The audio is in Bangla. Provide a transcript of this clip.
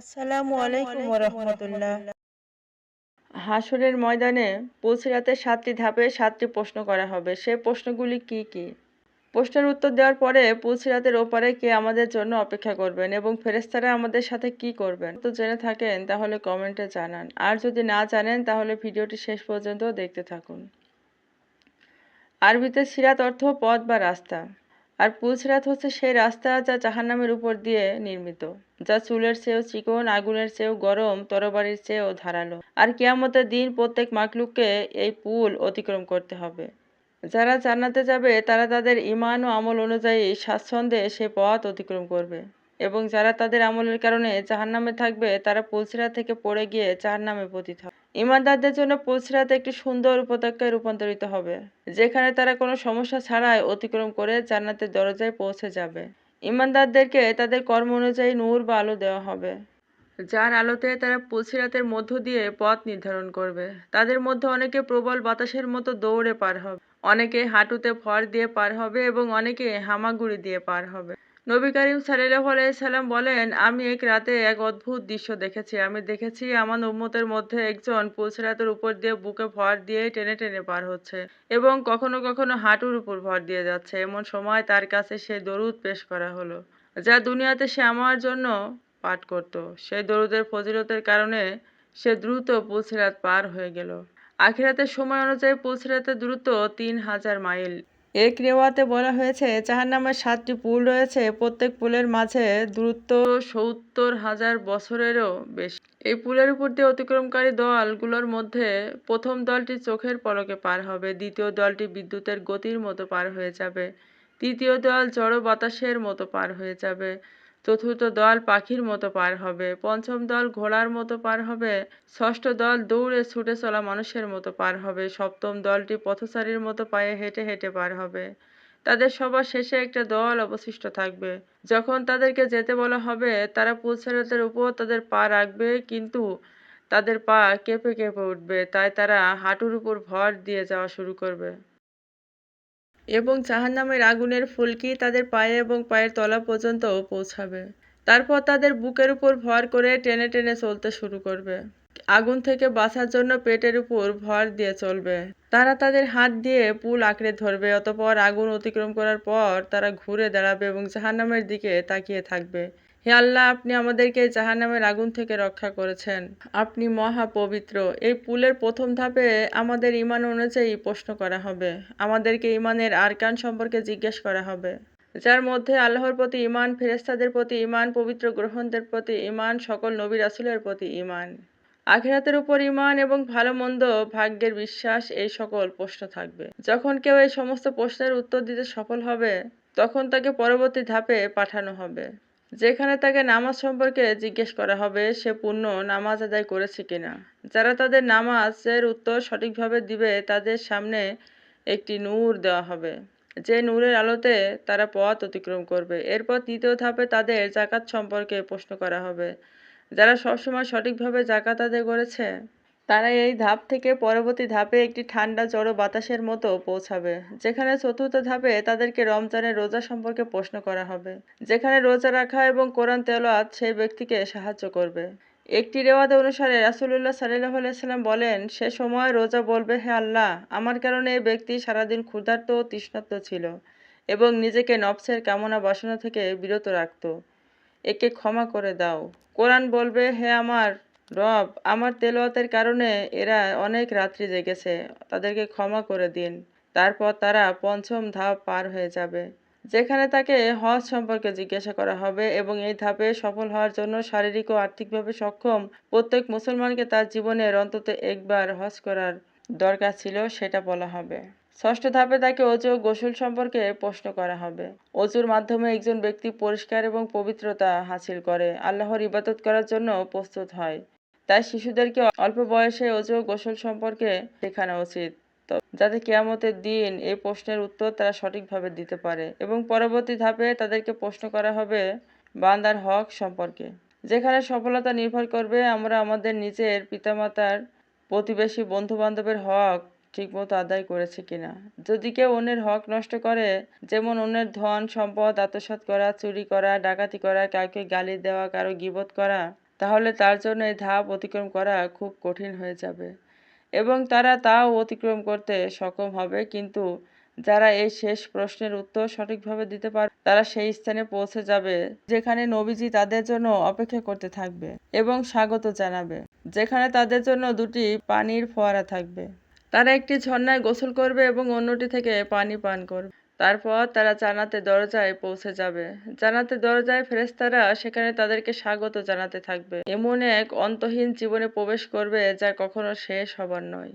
আসসালামু আলাইকুম রহমতুল্লাহ হাসরের ময়দানে পুলসিরাতে সাতটি ধাপে সাতটি প্রশ্ন করা হবে। সেই প্রশ্নগুলি কি কি? প্রশ্নের উত্তর দেওয়ার পরে পুলসিরাতের ওপারে কে আমাদের জন্য অপেক্ষা করবেন এবং ফেরেস্তারা আমাদের সাথে কি করবেন? তো জেনে থাকেন তাহলে কমেন্টে জানান। আর যদি না জানেন তাহলে ভিডিওটি শেষ পর্যন্ত দেখতে থাকুন। আরবিতে সিরাত অর্থ পথ বা রাস্তা। আর পুলসিরাত হচ্ছে সেই রাস্তা যা জাহান্নামের উপর দিয়ে নির্মিত, যা চুলের চেয়েও চিকন, আগুনের চেয়েও গরম, তরবারির চেয়েও ধারালো। আর কেয়ামতের দিন প্রত্যেক মাকলুককে এই পুল অতিক্রম করতে হবে। যারা জান্নাতে যাবে, তারা তাদের ইমান ও আমল অনুযায়ী স্বাচ্ছন্দ্যে সে পথ অতিক্রম করবে। এবং যারা তাদের আমলের কারণে জাহান্নামে থাকবে, তারা পুলসিরা থেকে পড়ে গিয়ে জাহান্নামে পতিত হবে। ইমানদারদের জন্য পুলসিরাত একটি সুন্দর উপত্যকায় রূপান্তরিত হবে, যেখানে তারা কোনো সমস্যা ছাড়াই অতিক্রম করে জান্নাতের দরজায় পৌঁছে যাবে। ইমানদারদেরকে তাদের কর্ম অনুযায়ী নূর বা আলো দেওয়া হবে, যার আলোতে তারা পুলসিরাতের মধ্য দিয়ে পথ নির্ধারণ করবে। তাদের মধ্যে অনেকে প্রবল বাতাসের মতো দৌড়ে পার হবে, অনেকে হাঁটুতে ভর দিয়ে পার হবে এবং অনেকে হামাগুড়ি দিয়ে পার হবে। নবী করিম সাল্লাম বলেন, আমি এক রাতে এক অদ্ভুত দৃশ্য দেখেছি। আমি দেখেছি আমার উম্মতের মধ্যে একজন পুলসিরাতের উপর দিয়ে বুকে ভর দিয়ে টেনে টেনে পার হচ্ছে এবং কখনো কখনো হাঁটুর উপর ভর দিয়ে যাচ্ছে। এমন সময় তার কাছে সে দরুদ পেশ করা হলো, যা দুনিয়াতে সে আমার জন্য পাঠ করত। সেই দরুদের ফজিলতের কারণে সে দ্রুত পুলসিরাত পার হয়ে গেল। আখিরাতের সময় অনুযায়ী পুলসিরাতের দ্রুত তিন হাজার মাইল। এক রেওয়াতে বলা হয়েছে, জাহান্নামের সাতটি পুল রয়েছে, প্রত্যেক পুলের মাঝে দূরত্ব সত্তর হাজার বছরেরও বেশি। এই পুলের উপর দিয়ে অতিক্রমকারী দলগুলোর মধ্যে প্রথম দলটি চোখের পলকে পার হবে, দ্বিতীয় দলটি বিদ্যুতের গতির মতো পার হয়ে যাবে, তৃতীয় দল জড় বাতাসের মতো পার হয়ে যাবে। চতুর্থ দল পাখির মতো পার হবে, পঞ্চম দল ঘোড়ার মতো পার হবে, ষষ্ঠ দল দৌড়ে ছুটে চলা মানুষের মতো পার হবে, সপ্তম দলটি পথচারীর মতো পায়ে হেঁটে হেঁটে পার হবে। তাদের সবার শেষে একটা দল অবশিষ্ট থাকবে। যখন তাদেরকে যেতে বলা হবে, তারা পুলসেরাতের উপর তাদের পা রাখবে, কিন্তু তাদের পা কেঁপে কেঁপে উঠবে, তাই তারা হাঁটুর উপর ভর দিয়ে যাওয়া শুরু করবে। এবং জাহান্নামের আগুনের ফুলকি তাদের পায়ে এবং পায়ের তলা পর্যন্ত পৌঁছাবে। তারপর তাদের বুকের উপর ভর করে টেনে টেনে চলতে শুরু করবে। আগুন থেকে বাঁচার জন্য পেটের উপর ভর দিয়ে চলবে। তারা তাদের হাত দিয়ে পুল আঁকড়ে ধরবে, অতপর আগুন অতিক্রম করার পর তারা ঘুরে দাঁড়াবে এবং জাহান্নামের দিকে তাকিয়ে থাকবে। হে আল্লাহ, আপনি আমাদেরকে জাহান্নামের আগুন থেকে রক্ষা করেছেন। আপনি মহা পবিত্র। এই পুলের প্রথম ধাপে আমাদের ইমান অনুযায়ী প্রশ্ন করা হবে। আমাদেরকে ইমানের আরকান সম্পর্কে জিজ্ঞেস করা হবে। যার মধ্যে আল্লাহর প্রতি ইমান ফেরেস্তাদের প্রতি ইমান পবিত্র গ্রহণদের প্রতি ইমান সকল নবী রাসুলের প্রতি ইমান আখিরাতের উপর ইমান এবং ভালো মন্দ, ভাগ্যের বিশ্বাস, এই সকল প্রশ্ন থাকবে। যখন কেউ এই সমস্ত প্রশ্নের উত্তর দিতে সফল হবে, তখন তাকে পরবর্তী ধাপে পাঠানো হবে। যেখানে তাকে নামাজ সম্পর্কে জিজ্ঞেস করা হবে, সে পূর্ণ নামাজ আদায় করেছে কিনা। যারা তাদের নামাজের উত্তর সঠিকভাবে দিবে, তাদের সামনে একটি নূর দেওয়া হবে। যে নূরের আলোতে তারা পথ অতিক্রম করবে। এরপর তৃতীয় ধাপে তাদের জাকাত সম্পর্কে প্রশ্ন করা হবে। যারা সবসময় সঠিকভাবে জাকাত আদায় করেছে তারা এই ধাপ থেকে পরবর্তী ধাপে একটি ঠান্ডা, জড়ো বাতাসের মতো পৌঁছাবে, যেখানে চতুর্থ ধাপে তাদেরকে রমজানের রোজা সম্পর্কে প্রশ্ন করা হবে। যেখানে রোজা রাখা এবং কোরআন তেলাওয়াত সেই ব্যক্তিকে সাহায্য করবে। একটি রেওয়াদ অনুসারে রাসুলুল্লাহ সাল্লাহ আলাইসাল্লাম বলেন, সে সময় রোজা বলবে, হে আল্লাহ, আমার কারণে এই ব্যক্তি সারাদিন ক্ষুধার্ত ও তৃষ্ণার্ত ছিল এবং নিজেকে নফসের কামনা বাসনা থেকে বিরত রাখত। একে ক্ষমা করে দাও। কোরআন বলবে, হে আমার রব, আমার তেলাওয়াতের কারণে এরা অনেক রাত্রি জেগেছে, তাদেরকে ক্ষমা করে দিন। তারপর তারা পঞ্চম ধাপ পার হয়ে যাবে। যেখানে তাকে হজ সম্পর্কে জিজ্ঞাসা করা হবে এবং এই ধাপে সফল হওয়ার জন্য শারীরিক ও আর্থিকভাবে সক্ষম প্রত্যেক মুসলমানকে তার জীবনের অন্তত একবার হজ করার দরকার ছিল, সেটা বলা হবে। ষষ্ঠ ধাপে তাকে অজু গোসল সম্পর্কে প্রশ্ন করা হবে। অজুর মাধ্যমে একজন ব্যক্তি পরিষ্কার এবং পবিত্রতা হাসিল করে, আল্লাহর ইবাদত করার জন্য প্রস্তুত হয়। তাই শিশুদেরকে অল্প বয়সে অজু গোসল সম্পর্কে শেখানো উচিত। যাতে কেয়ামতের দিন এই প্রশ্নের উত্তর তারা সঠিকভাবে দিতে পারে এবং পরবর্তী ধাপে তাদেরকে প্রশ্ন করা হবে বান্দার হক সম্পর্কে। যেখানে সফলতা নির্ভর করবে, আমরা আমাদের নিজের পিতামাতার প্রতিবেশী বন্ধু বান্ধবের হক ঠিকমতো আদায় করেছে কিনা। যদি কেউ অন্যের হক নষ্ট করে, যেমন অন্যের ধন, সম্পদ, আত্মসাৎ করা, চুরি করা, ডাকাতি করা, কাউকে গালি দেওয়া, কারও গিবত করা তাহলে তার জন্য এই ধাপ অতিক্রম করা খুব কঠিন হয়ে যাবে। এবং তারা তাও অতিক্রম করতে সক্ষম হবে, কিন্তু যারা এই শেষ প্রশ্নের উত্তর সঠিকভাবে দিতে পারবে তারা সেই স্থানে পৌঁছে যাবে, যেখানে নবীজি তাদের জন্য অপেক্ষা করতে থাকবে এবং স্বাগত জানাবে, যেখানে তাদের জন্য দুটি পানির ফোয়ারা থাকবে। তারা একটি ঝর্ণায় গোসল করবে এবং অন্যটি থেকে পানি পান করবে। তারপর তারা জানাতে দরজায় পৌঁছে যাবে। জানাতে দরজায় ফেরেস্তারা সেখানে তাদেরকে স্বাগত জানাতে থাকবে। এমন এক অন্তহীন জীবনে প্রবেশ করবে যা কখনো শেষ হবার নয়।